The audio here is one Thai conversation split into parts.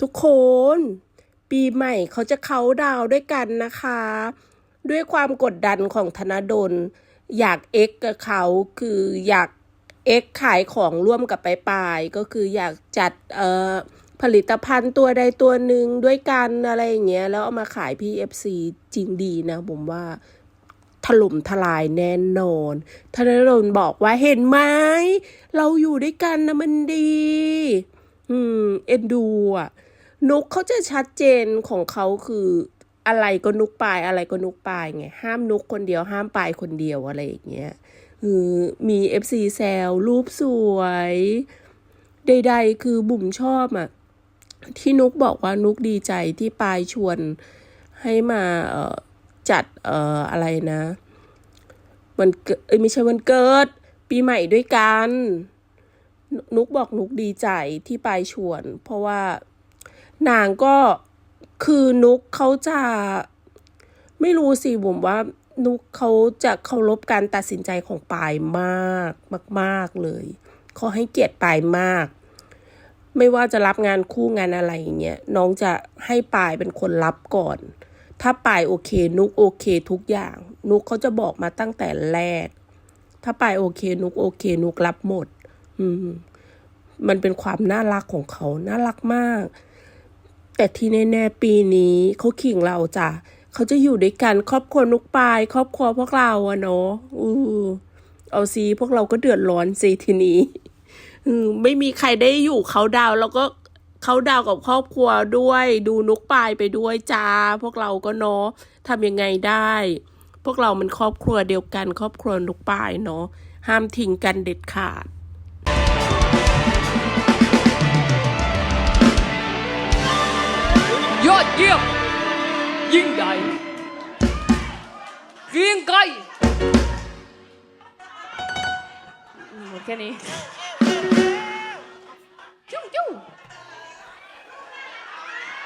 ทุกคน ปีใหม่เขาจะเขาดาวด้วยกันนะคะ ด้วยความกดดันของธนดล อยากเอ็กกับเขาคืออยากเอ็กขายของร่วมกับไปปายก็คืออยากจัดเอ่อผลิตภัณฑ์ตัวใดตัวหนึ่งด้วยกันอะไรอย่างเงี้ยแล้วเอามาขายพี่ FC จริงดีนะผมว่าถล่มทลายแน่นอนธนดลบอกว่าเห็นไหมเราอยู่ด้วยกันนะมันดี อืม เอ็นดูอะ นุกเขาจะชัดเจนของเขาคืออะไรก็นุกปายอะไรก็นุกปายไงห้ามนุกคนเดียวห้ามปายคนเดียวอะไรอย่างเงี้ยคือมีเอฟซีแซวรูปสวย ใด ๆ คือบุ๋มชอบอะที่นุกบอกว่านุกดีใจที่ปายชวนให้มาเออจัดเอ่ออะไรนะวันเกิดเอ้ยไม่ใช่วันเกิด ปีใหม่ด้วยกันนนุกบอกนุกดีใจที่ปายชวน เพราะว่า นางก็คือนุกเขาจะไม่รู้สิผมว่านุกเขาจะเคารพการตัดสินใจของปายมากมาก ๆเลยเขาให้เกียรติปายมาก ไม่ว่าจะรับงานคู่งานอะไรอย่างเงี้ยน้องจะให้ปายเป็นคนรับก่อน ถ้าปายโอเค นุกโอเคทุกอย่าง นุกเขาจะบอกมาตั้งแต่แรก ถ้าปายโอเค นุกโอเค นุกรับหมด อืม มันเป็นความน่ารักของเขาน่ารักมาก แต่ที่แน่ๆปีนี้เขาขิงเราจ้ะเขาจะอยู่ด้วยกันครอบครัวนุกปาย ครอบครัวพวกเราอะเนาะอือเอาซีพวกเราก็เดือดร้อนสิทีนี้อไม่มีใครได้อยู่เขาดาวแล้วก็เขาดาวกับครอบครัวด้วย ดูนุกปายไปด้วยจ้า พวกเราก็เนาะทำยังไงได้ พวกเรามันครอบครัวเดียวกัน ครอบครัวนุกปายเนาะห้ามทิ้งกันเด็ดขาดียบ ยิ่งใหญ่เกรียงไกรหมดแค่นี้จุ้งจุ้ง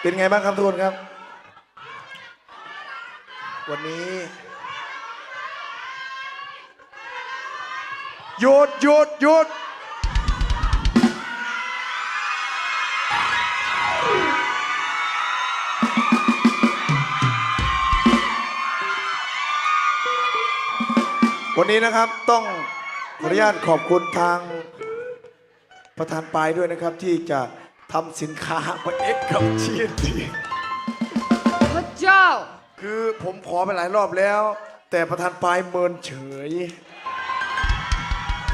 เป็นไงบ้างครับทุกคนครับ วันนี้หยุดหยุดหยุด วันนี้นะครับต้องขออนุญาตขอบคุณทางประธานปายด้วยนะครับ ที่จะทำสินค้ามาเอ็กกับชีนทีพระเจ้า คือผมขอไปหลายรอบแล้ว แต่ประธานปายเมินเฉย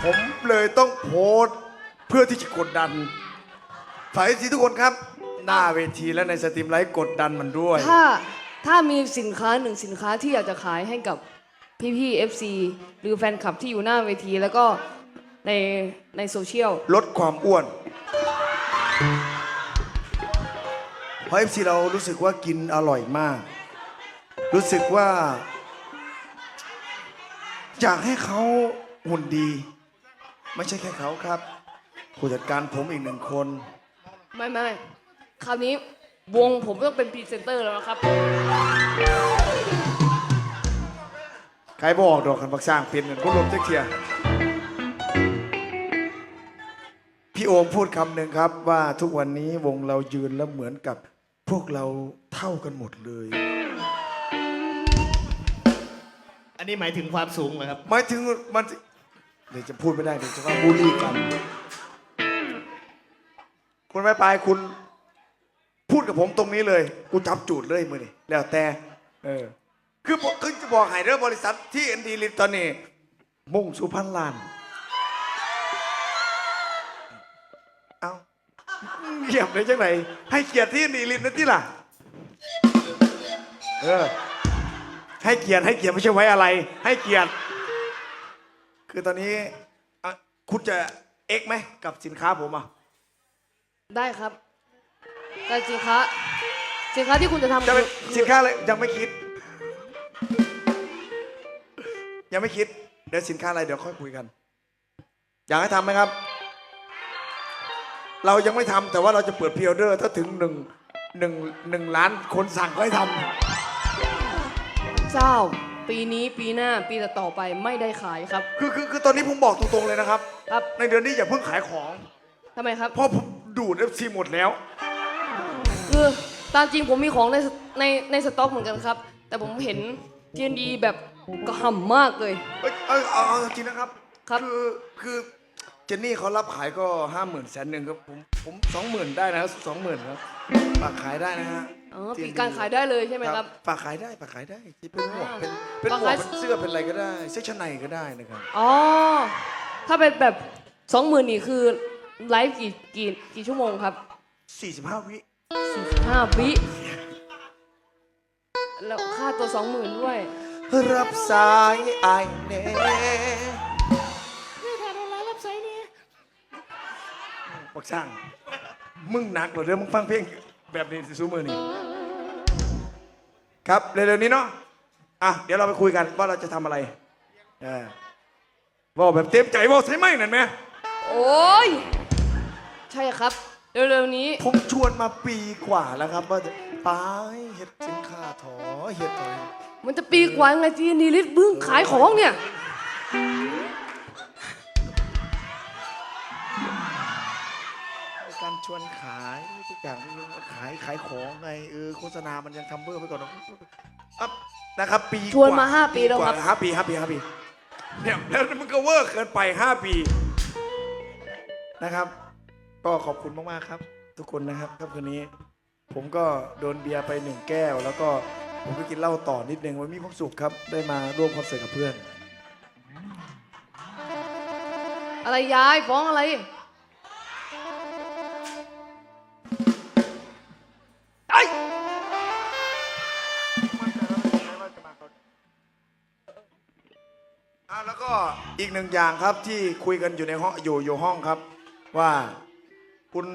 ผมเลยต้องโพสต์เพื่อที่จะกดดันฝ่ายทีทุกคนครับ หน้าเวทีและในสตรีมไลฟ์กดดันมันด้วย ถ้าถ้ามีสินค้าหนึ่งสินค้าที่อยากจะขายให้กับ พี่ๆ FC หรือแฟนคลับที่อยู่หน้าเวทีแล้วก็ในในโซเชียล ลดความอ้วนเพราะเอฟซีเรารู้สึกว่ากินอร่อยมาก รู้สึกว่าอยากให้เขาหุ่นดี ไม่ใช่แค่เขาครับ ผู้จัดการผมอีกหนึ่งคน ไม่ไม่คราวนี้วงผมต้องเป็นพรีเซนเตอร์แล้วนะครับ ใครบอกดอกคันบักสร้างเป็นเหมือนพวกลมเจ๊กเทียพี่โอมพูดคำหนึ่งครับว่าทุกวันนี้วงเรายืนแล้วเหมือนกับพวกเราเท่ากันหมดเลย อันนี้หมายถึงความสูงเหรอครับ หมายถึงมันเดี๋ยวจะพูดไม่ได้เดี๋ยวจะว่าบูลลี่กัน คุณไม่ไปคุณพูดกับผมตรงนี้เลย กูจับจูดเลยมือนี่แล้วแต่ เออ คือผมคือจะบอกให้เรื่องบริษัทที่เอ็นดีลิตตอนนี้ มุ่งสู่พันล้าน เอาเงียบเลยจังไหนให้เกียรติที่นีลิตนั่นที่ล่ะ เออ ให้เกียรติให้เกียรติไม่ใช่ไว้อะไร ให้เกียรติ คือตอนนี้อะคุณจะเอ็กไหมกับสินค้าผมอะ ได้ครับแต่สินค้า สินค้าที่คุณจะทำจะเป็นคือสินค้าอะไรยังไม่คิด ยังไม่คิด เดี๋ยวสินค้าอะไรเดี๋ยวค่อยคุยกัน อยากให้ทำไหมครับ เรายังไม่ทำแต่ว่าเราจะเปิดพรีออเดอร์ถ้าถึงหนึ่งหนึ่งหนึ่งล้านคนสั่งก็ให้ทเจ้า ปีนี้ปีหน้าปีต่อๆไปไม่ได้ขายครับำคือคือคือตอนนี้ผมบอกตรงๆเลยนะครับ ครับในเดือนนี้อย่าเพิ่งขายของทำไมครับเพราะผมดูดเอฟซีหมดแล้ว คือตามจริงผมมีของในในในสต็อกเหมือนกันครับ แต่ผมเห็น TND แบบ กระห่ำมากเลย เอ้ยเอาเอาเอาจริงนะครับครับ อคือเจนนี่เขารับขายก็ห้าหมื่นแสนหนึ่งครับผมผมสองหมื่นได้นะครับสองหมื่นครับฝากขายได้นะฮะอ๋อ TND ปีการขายได้เลยใช่ไหมครับ ฝากขายได้ฝากขายได้ที่เป็นหมวกอ่าเป็นเป็นหมฝากวกขาย เป็นเสื้อเป็นอะไรก็ได้เสื้อชั้นในก็ได้นะครับอ๋อ ถ้าเป็นแบบสองหมื่นนี่คือไลฟ์กี่กี่กี่ชั่วโมงครับ45วิห้าวิแล้วค่าตัวสองหมื่นด้วย รับสายไอายเน่บอกช่าง มึงหนักเหรอเดี๋ยวมึงฟังเพลงแบบนี้สิซูมือนี่ครับเร็วๆนี้เนาะอะเดี๋ยวเราไปคุยกันว่าเราจะทำอะไรเออบอกแบบเต็มใจบอกใช่ไหมนั่นไหมโอ้ย ใช่ครับ เร็วๆนี้ ผมชวนมาปีกว่าแล้วครับว่าจะ ไปเฮ็ดสินค้าถอเฮ็ดถอยมันจะปีกว่าไงที่นีลิสบึ้งขายของเนี่ย การชวนขายทุกอย่างขายขายของไงเออโฆษณามันยังทำเบอร์ไปก่อนเนอะอะนะครับปีชวนมากห้าปีแล้วกครับห้าปีห้าปีห้าปีเนี่ยแล้วมันก็เวอร์เกินไปห้าปี นะครับ ก็ขอบคุณมากๆครับ ทุกคนนะครับครับคืนนี้ ผมก็โดนเบียร์ไปหนึ่งแก้ว แล้วก็ผมก็กินเหล้าต่อนิดนึงวันมีความสุขครับ ได้มาร่วมคอนเสิร์ตกับเพื่อน อะไรยายฟ้องอะไรไอ้อะแล้วก็อีกหนึ่งอย่างครับที่คุยกันอยู่ในห้องอยู่อยู่ห้องครับ ว่าคุณ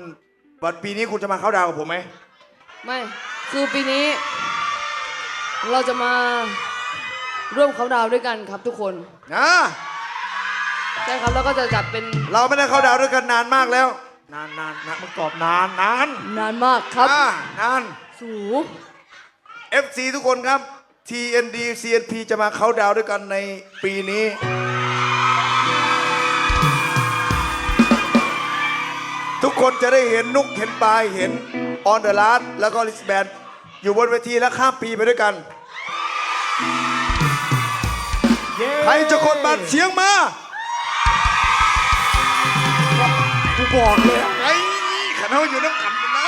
วันปีนี้คุณจะมาเข้าดาวกับผมไหม ไม่คือปีนี้ เราจะมาร่วมเขาน์ดาวน์ด้วยกันครับทุกคนนะใช่ครับแล้วก็จะจัดเป็นเราไม่ได้เข้าดาวด้วยกันนานมากแล้ว นานนานนะมึงตอบนานนานนานมากครับอะนาน สู FC ทุกคนครับ TND CNP จะมาเข้าดาวด้วยกันในปีนี้ ทุกคนจะได้เห็นนุกเห็นปลายเห็น ออนเดอะลาสแล้วก็ลิสแบนอยู่บนเวทีและข้ามปีไปด้วยกัน ใครจะกดบัตรเสียงมากูบอกเลยไอ้ขันเขาอยู่น้ำขันกันนะ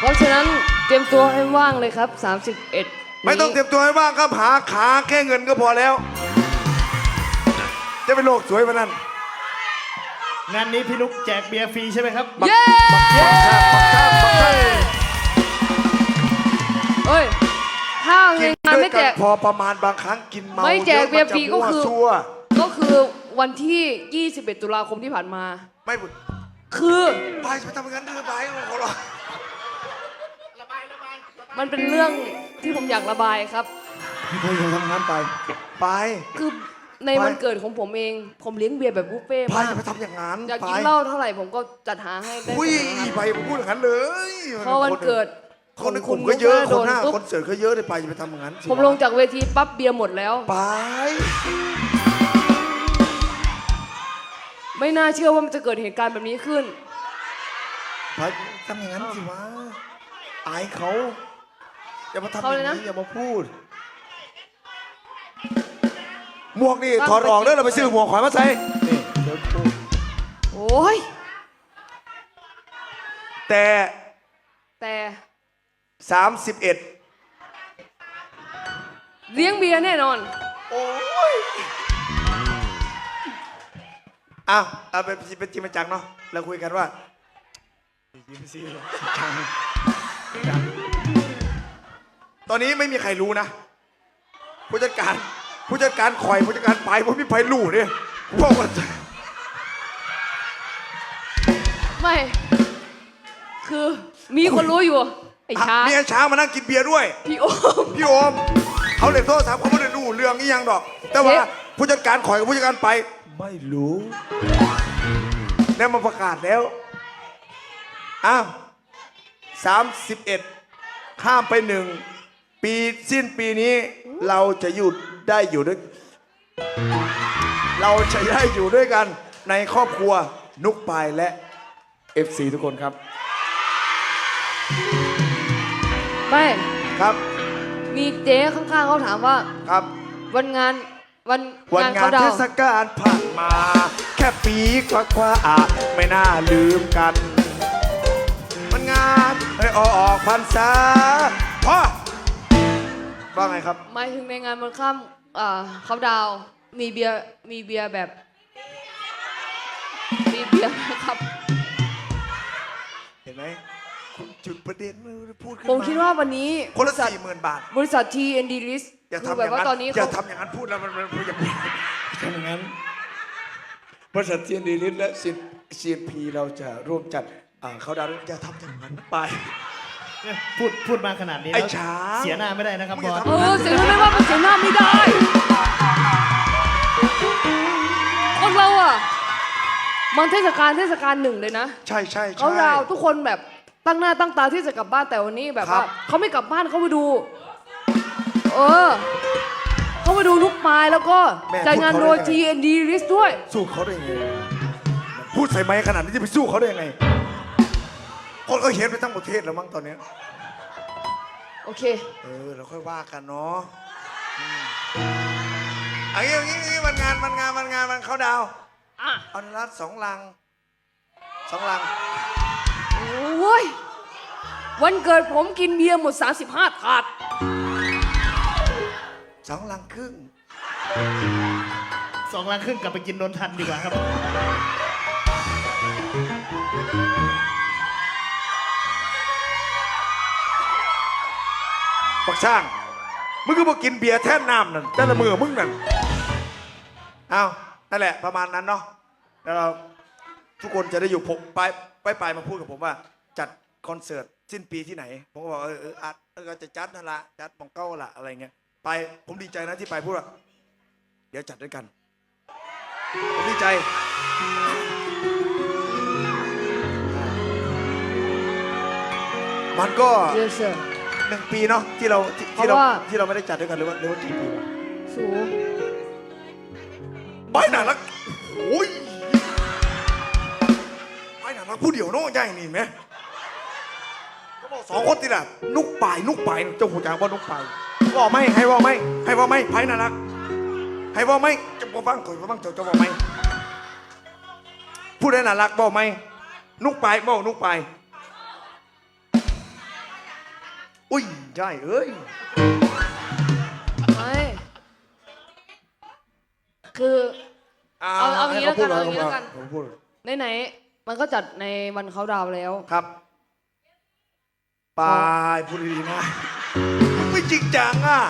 เพราะฉะนั้นเตรียมตัวให้ว่างเลยครับ 31ไม่ต้องเตรียมตัวให้ว่างครับหาขาแค่เงินก็พอแล้ว จะเป็นโลกสวยมานั่นงานนี้พี่นุกแจกเบียร์ฟรีใช่ไหมครับ เย้ เฮ้ยถ้ากินงานด้วไม่ยแจกันก พอประมาณบางครั้งกินเมาไม่แจกยอะเบียร์ฟรีก็คือมันจะมั่วซั่วก็คือวันที่ 21 ตุลาคมที่ผ่านมา ไม่บุญคือไปจะไปทำอย่างนั้นเถอะไปขอร้องมันเป็นเรื่องที่ผมอยากระบายครับไปอย่าทำงานไป ไป คือในไปวันเกิดของผมเอง ผมเลี้ยงเบียร์แบบบุฟเฟ่ต์ไปมากอย่าไปทำอย่างนั้นอยากไปกินเหล้าเท่าไหร่ผมก็จัดหาให้ได้อุ้ยหมดนะครับไปผมพูดอย่างนั้นเลยพอวันเกิด คนในขกองลุ่มก็เยอะณคนหน้าปุ๊บคอนเสิร์ตก็เยอะเลยไปอย่าไปทำอย่างนั้นสิผมลงจากเวทีปั๊บเบียร์หมดแล้ว ไป ไม่น่าเชื่อว่ามันจะเกิดเหตุการณ์แบบนี้ขึ้น ไปทำอย่างนั้นสิวะอายเขา อย่ามาทำอเขาเลยย่างนะ นี้อย่ามาพูด หมวกนี่ถอดออกแล้วเราไปซื้อหมวกขอยมาใส่นี่เดี๋ยวพูดโอ้ยแต่แต่ 31 เลี้ยงเบียร์แน่นอน โอ้ยอ้าวเอาเป็นเป็นจริงเป็นจังเนาะเราคุยกันว่าจริงสิจังจังตอนนี้ไม่มีใครรู้นะ ผู้จัดการผู้จัดการคอยผู้จัดการไปผู้มีไฟรู้เนี่ยพวกมัน ไม่ คือมีคนรู้อยู่ ไอ้ช้าเมียช้างมานั่งกินเบียร์ด้วย พี่โอม พี่โอมเขาเล่นโทรศัพท์เขาไม่ได้รู้เรื่องนี้ยังดอก แต่ว่าเอ๊ะ ผู้จัดการคอยกับผู้จัดการไป ไม่รู้ได้มาประกาศแล้ว อ้าวสามสิบเอ็ดข้ามไปหนึ่ง ปีสิ้นปีนี้ เราจะหยุดได้อยู่ด้วย เราจะได้อยู่ด้วยกันในครอบครัวนุกปายและ FC ทุกคนครับ ไม่ครับมีเจ๊ข้างๆเขาถามว่า ครับ วันงานวันวันงานงาเขานดาเทวศกาลผ่านมา แค่ปีกว่าๆอะไม่น่าลืมกัน มันงานให้ออกพรรษาพ่อว่าไงครับ หมายถึงในงานวันข้ามอ่าเขาดาวน์มีเบียร์มีเบียร์แบบมีเบียร์นะครับ เห็นไหม คุณจุดประเด็นมือพูดขึ้นผมมาคิดว่าวันนี้คนละสี่หมื่นบาท บริษัท TND List อย่าคือทำอแบบย่างว่านั้นตอนนี้อย่าเขาทำอย่างนั้นพูดแล้วมันมันมันอย่าพูดทำอย่างนั้นบริษัทเทียนดีลิสและซีซีพีเราจะร่วมจัดอ่าเขาดาวน์อย่าทำอย่างนั้นไปเนี่ยพูดพูดมาขนาดนี้ไอ้แล้วช้างเสียหน้าไม่ได้นะครับมึงบอย่าอสทำเออเสียงไม่ว่ามันเสียงหน้าไม่ได้คนเราอะมันเทศกาลเทศกาลหนึ่งเลยนะ ใช่ใช่ใช่เขาดาวน์ทุกคนแบบ ตั้งหน้าตั้งตาที่จะกลับบ้านแต่วันนี้แบบครัว่าบเขาไม่กลับบ้านเขาไปดู เออเขาไปดูลูกไม้แล้วก็จัดงานโดย TND List ด้วย สู้เขาได้ไงพูดใส่ไม้ขนาดนี้จะไปสู้เขาได้ยังไง คนก็เห็นไปทั้งประเทศแล้วมั้งตอนเนี้ยโอเค เออเราค่อยว่ากันเนาะอืมเอันนี้อย่างนี้อย่างนี้มันงานมันงานมันงานมันเขาดาวน์อะ เอานรัดสองลังสองลังโอ้ย วันเกิดผมกินเบียร์หมด 35ถาด สองลังครึ่ง สองลังครึ่งกลับไปกินโดนทันดีกว่าครับ ปักช่าง มึงก็มากินเบียร์แท่นน้ำนั่นแต่ละมือมึงนั่นเอานั่นแหละประมาณนั้นเนาะแล้วเราทุกคนจะได้อยู่ผมไป ไปไปมาพูดกับผมว่า จัดคอนเสิร์ตสิ้นปีที่ไหน ผมก็บอกเออเอออัดเออก็จะจัดนั่นละจัดมองเก้าละอะไรเงี้ยไปผมดีใจนะที่ไปพูดว่าเดี๋ยวจัดด้วยกันผมดีใจ มันก็ Yes sir หนึ่งปีเนาะที่เราที่ที่เราเพราะว่า ที่เราไม่ได้จัดด้วยกันหรือว่าหรือว่ากี่ปีวะสูไปหนังรักโอ้ย ไปหนังรักผู้เดียวเนาะใหญ่นี่ไหมเขาบอกสองคนติดอะนุกปลายนุกปลายเจ้าหูจางว่านุกปลายบอกไหมให้ว่าไหมให้ว่าไหมไผ่น่ารักให้ว่าไหมจะบอกฟังก่อนฟังเจ้าจะบอกไหมพูดได้น่ารักบอกไหมนุกปลายบอกนุกปลายอุ้ยใช่เอ้ยไม่คือ เอาเอาอย่างนี้แล้วกันเอาอย่างนี้แล้วกัน ผมพูด ไหนๆ มันก็จัดในวันเขาดาวน์แล้ว ครับปายพูดดีๆนะมึงไม่จริงจังอะ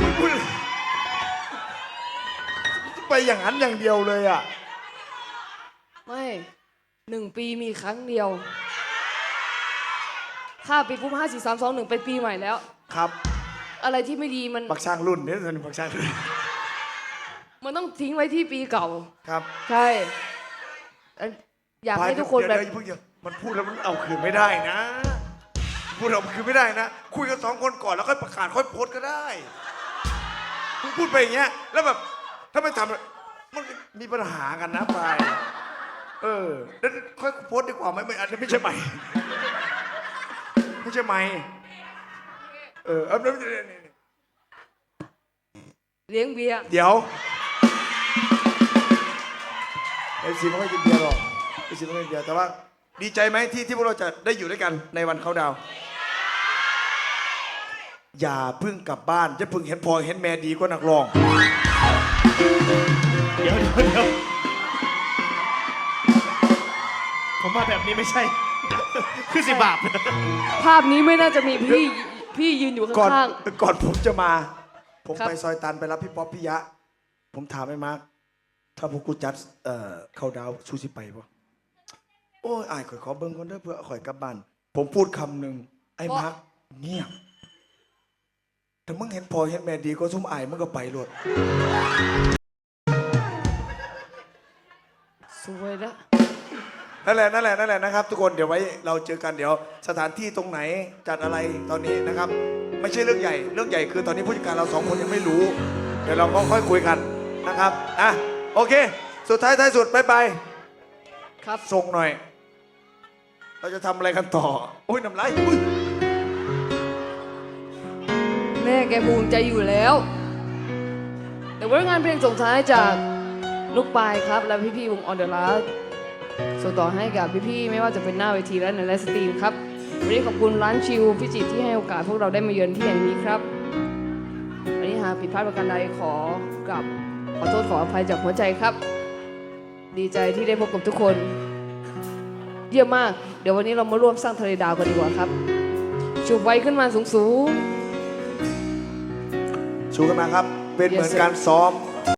มึงพูดไปอย่างนั้นอย่างเดียวเลยอะ ไม่หนึ่งปีมีครั้งเดียวข้าปีปุ๊บห้าสี่สามสองหนึ่งเป็นปีใหม่แล้ว ครับ อะไรที่ไม่ดีมันปักช่างรุ่นเนี่ยเป็นปักช่างรุ่นมันต้องทิ้งไว้ที่ปีเก่า ครับ ใช่เอ่ออยากให้ทุกคนแบบ เดี๋ยวเดี๋ยวเพิ่งเดี๋ยวมันพูดแล้วมันเอาคืนไม่ได้นะ พูดเอาคืนไม่ได้นะ คุยกันสองคนก่อนแล้วค่อยประกาศค่อยโพสต์ก็ได้มึงพูดไปอย่างเงี้ย แล้วแบบถ้าไม่ทำมันมีปัญหากันนะปายเออแล้วค่อยโพสต์ดีกว่าไหมไม่อันนี้ไม่ใช่ใหม่ไม่ใช่ใหม่เออเอาเอาเอาเลี้ยงเบียร์เดี๋ยวเอฟซีไม่ค่อยกินเบียร์หรอก เอฟซีไม่ค่อยกินเบียร์แต่ว่าดีใจไหมที่ที่พวกเราจะได้อยู่ด้วยกันในวันเขาดาวน์อย่าเพิ่งกลับบ้านจะเพิ่งเห็นพอเห็นแม่ดีกว่านักร้อง เดี๋ยวเดี๋ยวเดี๋ยวผมว่าแบบนี้ไม่ใช่ คือสิบาปภาพนี้ไม่น่าจะมีพี่พี่ยืนอยู่ก่อนข้าง ก่อนผมจะมา ผมครับ ไปซอยตันไปรับพี่ป๊อปพี่ยะ ผมถามไอ้มาร์คถ้าพวกกูจัดเอ่อเขาดาวน์ชูสิไปปะ โอ้ยอายข่อยขอเบิ้งคนเด้อเพื่อข่อยกลับบ้าน ผมพูดคำหนึ่งไอ้มาร์คเงียบแต่มึงเห็นพอเห็นแม่ดีก็ซุ่มอายมึงก็ไปรถๆสวยแล้วนั่นแหละนั่นแหละนั่นแหละนะครับทุกคนเดี๋ยวไว้เราเจอกันเดี๋ยว สถานที่ตรงไหนจัดอะไรตอนนี้นะครับ ไม่ใช่เรื่องใหญ่เรื่องใหญ่คือตอนนี้ผู้จัดการเราสองคนยังไม่รู้ เดี๋ยวเราก็ค่อยคุยกันนะครับอะโอเค สุดท้ายท้ายสุดบายบายครับ ส่งหน่อย เราจะทำอะไรกันต่อ โอ้ยน้ำลายอุ้ยแม่แกภูมิใจอยู่แล้ว แต่ว่างานเพลงส่งท้ายจากลูกปลายครับ และพี่ๆวงออนเดอร์ลาส่งต่อให้กับพี่ๆไม่ว่าจะเป็นหน้าเวทีและในไลฟ์สตรีมครับวันนี้ขอบคุณร้านชิวพิจิตรที่ให้โอกาสพวกเราได้มาเยือนที่แห่งนี้ครับวันนี้หากผิดพลาดประการใดขอกลับขอโทษขออภัยจากหัวใจครับ ดีใจที่ได้พบกับทุกคน เยี่ยมมาก เดี๋ยววันนี้เรามาร่วมสร้างทะเลดาวกันดีกว่าครับ ชูไว้ขึ้นมาสูงสูงชูกันมาครับ เป็นเหมือน sir. การซ้อม